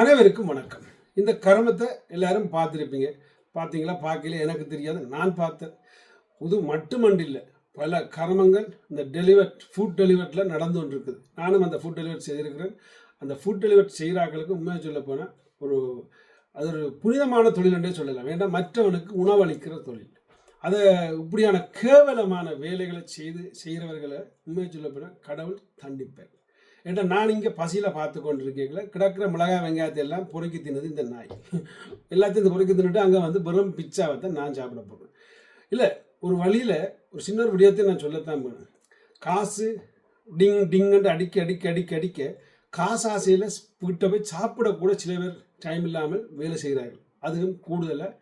அனைவருக்கும் வணக்கம். இந்த கருமத்தை எல்லாரும் பார்த்துருப்பீங்க. பார்த்தீங்களா? பார்க்கல எனக்கு தெரியாது நான் பார்த்தேன். புது மட்டுமண்டில்லை பல கர்மங்கள் இந்த டெலிவர் ஃபுட் டெலிவரியில் நடந்து கொண்டிருக்குது. நானும் அந்த ஃபுட் டெலிவரி செய்திருக்கிறேன். அந்த ஃபுட் டெலிவரி செய்கிறாக்களுக்கு உண்மையாக சொல்ல போனால் ஒரு அது ஒரு புனிதமான தொழில் என்றே சொல்லலாம். வேண்டாம் மற்றவனுக்கு உணவளிக்கிற தொழில். அதை இப்படியான கேவலமான வேலைகளை செய்து செய்கிறவர்களை உண்மையை சொல்ல போனால் கடவுள் தண்டிப்பார். ஏன்னா நான் இங்கே பசியில் பார்த்து கொண்டிருக்கீங்கள கிடக்கிற மிளகாய் வெங்காயத்தை எல்லாம் பொறுக்கி தின்னது இந்த நாய். எல்லாத்தையும் இந்த பொறுக்கி தின்னுட்டு அங்கே வந்து வெறும் பிச்சாவை தான் நான் சாப்பிட போகிறேன் இல்லை ஒரு வழியில் ஒரு சின்ன ஒரு விடயத்தை நான் சொல்லத்தான் போனேன் காசு டிங் டிங்குன்னு அடிக்க அடிக்க அடிக்க அடிக்க காசு ஆசையில் வீட்டை போய் சாப்பிடக்கூட சில பேர் டைம் இல்லாமல் வேலை செய்கிறார்கள். அதுவும் கூடுதலாக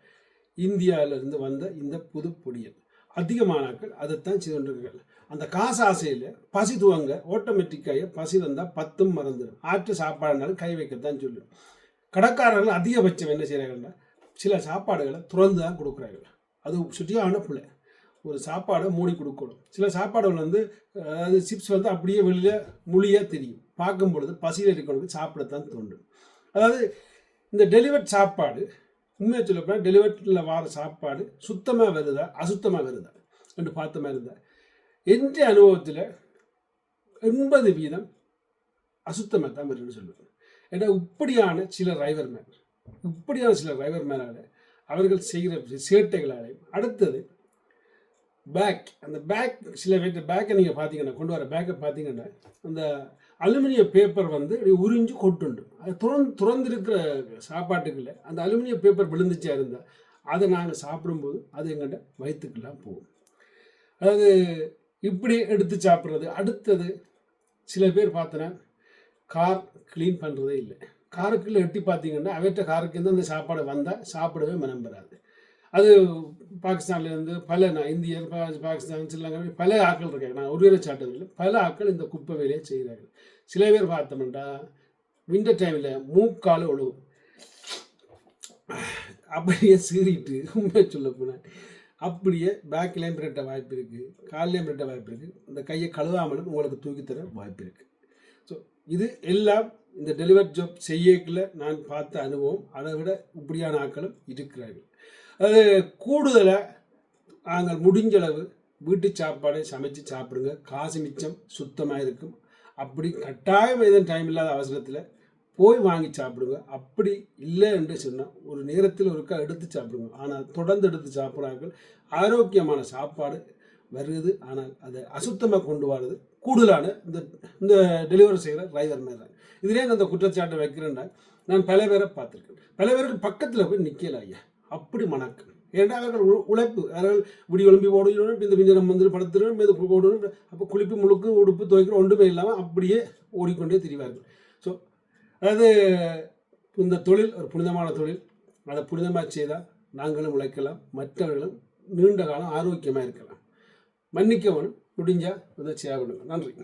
இந்தியாவிலிருந்து வந்த இந்த புது பொடியல் அதிகமானாக்கள் அதைத்தான் செய்து கொண்டிருக்கிறார்கள் அந்த காசு ஆசையில் பசி துவங்க ஆட்டோமேட்டிக்காக பசி வந்தால் பத்தும் மறந்துடும் ஆற்று சாப்பாடுனாலும் கை வைக்கத்தான் சொல்லும். கடைக்காரர்கள் அதிகபட்சம் என்ன செய்கிறாங்கன்னா சில சாப்பாடுகளை துறந்து தான் கொடுக்குறார்கள். அது சுற்றியான பிள்ளை. ஒரு சாப்பாடை மூடி கொடுக்கணும். சில சாப்பாடுகள் வந்து அதாவது சிப்ஸ் வந்து அப்படியே வெளியில் மொழியாக தெரியும். பார்க்கும் பொழுது பசியில் இருக்கிறவங்களுக்கு சாப்பிடத்தான் தோன்றும். அதாவது இந்த டெலிவர்ட் சாப்பாடு உண்மையை சொல்ல போனால் டெலிவரியில் வர சாப்பாடு சுத்தமாக வருதா அசுத்தமாக வருதா என்று பார்த்த மாதிரி இருந்தா எந்த அனுபவத்தில் எண்பது வீதம் அசுத்தமாக தான் வருதுன்னு சொல்லுவேன் ஏன்னா இப்படியான சில டிரைவர் மேன் இப்படியான சில டிரைவர் மேனால அவர்கள் செய்கிற சேட்டைகளாலையும் அடுத்தது பேக் அந்த பேக் சில பேர் பேக்கை நீங்கள் பார்த்தீங்கன்னா கொண்டு வர பேக்கை பார்த்தீங்கன்னா அந்த அலுமினிய பேப்பர் வந்து உறிஞ்சு கொட்டுண்டு. அது துறந்து துறந்திருக்கிற சாப்பாட்டுக்குள்ளே அந்த அலுமினிய பேப்பர் விழுந்துச்சா இருந்தால் அதை நாங்கள் சாப்பிடும்போது அது எங்கள்கிட்ட வயிற்றுக்கெல்லாம் போகும். அதாவது இப்படி எடுத்து சாப்பிட்றது. அடுத்தது சில பேர் பார்த்தோன்னா கார் க்ளீன் பண்ணுறதே இல்லை. காருக்குள்ளே எட்டி பார்த்தீங்கன்னா அவற்ற காருக்கு எந்தெந்த சாப்பாடு வந்தால் சாப்பிடவே மனம் வராது. அது பாகிஸ்தான்லேருந்து பல நான் இந்தியர் பாகிஸ்தான் ஸ்ரீலங்கா பல ஆட்கள் இருக்காங்க. நான் ஒரு சாட்டதில் பல ஆட்கள் இந்த குப்பை வேலையை செய்கிறார்கள். சில பேர் பார்த்தோம்னா விண்டர் டைமில் மூக்கால் ஒழுகும். அப்படியே சீறிட்டு உண்மையை சொல்ல போனேன் அப்படியே பேக்லேயும் பிரட்ட வாய்ப்பு இருக்குது கால்லேயும் பிரட்ட வாய்ப்பு இருக்குது இந்த கையை கழுவாமலும் உங்களுக்கு தூக்கி தர வாய்ப்பு இருக்குது ஸோ இது எல்லாம் இந்த டெலிவரி ஜாப் செய்யக்குள்ள நான் பார்த்த அனுபவம். அதை விட இப்படியான ஆட்களும் இருக்கிறார்கள். அது கூடுதலாக நாங்கள் முடிஞ்சளவு வீட்டு சாப்பாடை சமைச்சு சாப்பிடுங்க. காசு மிச்சம் சுத்தமாக இருக்கும். அப்படி கட்டாயம் எதுவும் டைம் இல்லாத அவசரத்தில் போய் வாங்கி சாப்பிடுங்க. அப்படி இல்லை என்று சொன்னால் ஒரு நேரத்தில் ஒருக்கா எடுத்து சாப்பிடுங்க. ஆனால் தொடர்ந்து எடுத்து சாப்பிட்றார்கள். ஆரோக்கியமான சாப்பாடு வருது. ஆனால் அதை அசுத்தமாக கொண்டு வர்றது கூடுதலான இந்த இந்த டெலிவரி செய்கிற டிரைவர் மேலே இதிலே நான் அந்த குற்றச்சாட்டை வைக்கிறேன்னா நான் பல பேரை பார்த்துருக்கேன். பல பேருக்கு பக்கத்தில் போய் நிற்கல ஐயா. அப்படி மணக்கம் ஏன்னா அவர்கள் உ- உழைப்பு. அவர்கள் விடி விளம்பி ஓடுகிறோம் இந்த விஞ்சனம் வந்து படுத்துடும் இது ஓடணும் அப்போ குளிப்பு முழுக்கு உடுப்பு துவைக்கிறோம் ஒன்றுமே இல்லாமல் அப்படியே ஓடிக்கொண்டே திரிவார்கள். ஸோ அதாவது இந்த தொழில் ஒரு புனிதமான தொழில். அதை புனிதமாக செய்தால் நாங்களும் உழைக்கலாம் மற்றவர்களும் நீண்ட காலம் ஆரோக்கியமாக இருக்கலாம். மன்னிக்கவனும் முடிஞ்சால் உதவி கொடுங்க நன்றி.